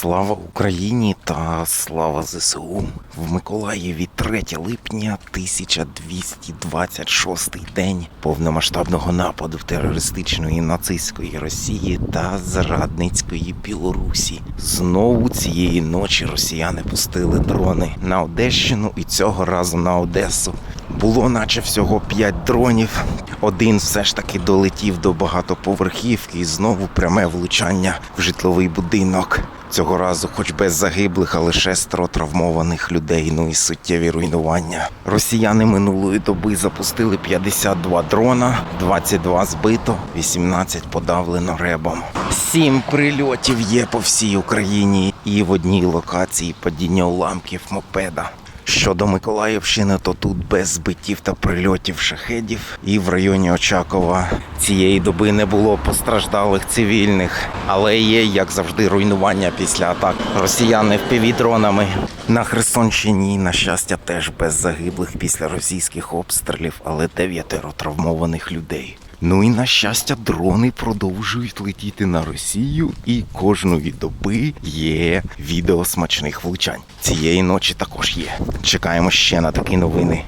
Слава Україні та слава ЗСУ. В Миколаєві 3 липня 1226 день повномасштабного нападу терористичної нацистської Росії та зрадницької Білорусі. Знову цієї ночі росіяни пустили дрони на Одещину і цього разу на Одесу. Було наче всього 5 дронів. Один все ж таки долетів до багатоповерхівки і знову пряме влучання в житловий будинок. Цього разу, хоч без загиблих, але шестеро травмованих людей, ну і суттєві руйнування. Росіяни минулої доби запустили 52 дрона, 22 збито, 18 подавлено ребом. Сім прильотів є по всій Україні і в одній локації падіння уламків мопеда. Щодо Миколаївщини, то тут без збиттів та прильотів шахедів, і в районі Очакова цієї доби не було постраждалих цивільних, але є, як завжди, руйнування після атак росіяни впівдронами. На Херсонщині, на щастя, теж без загиблих після російських обстрілів, але дев'ятеро травмованих людей. Ну і на щастя, дрони продовжують летіти на Росію, і кожної доби є відео смачних влучань. Цієї ночі також є. Чекаємо ще на такі новини.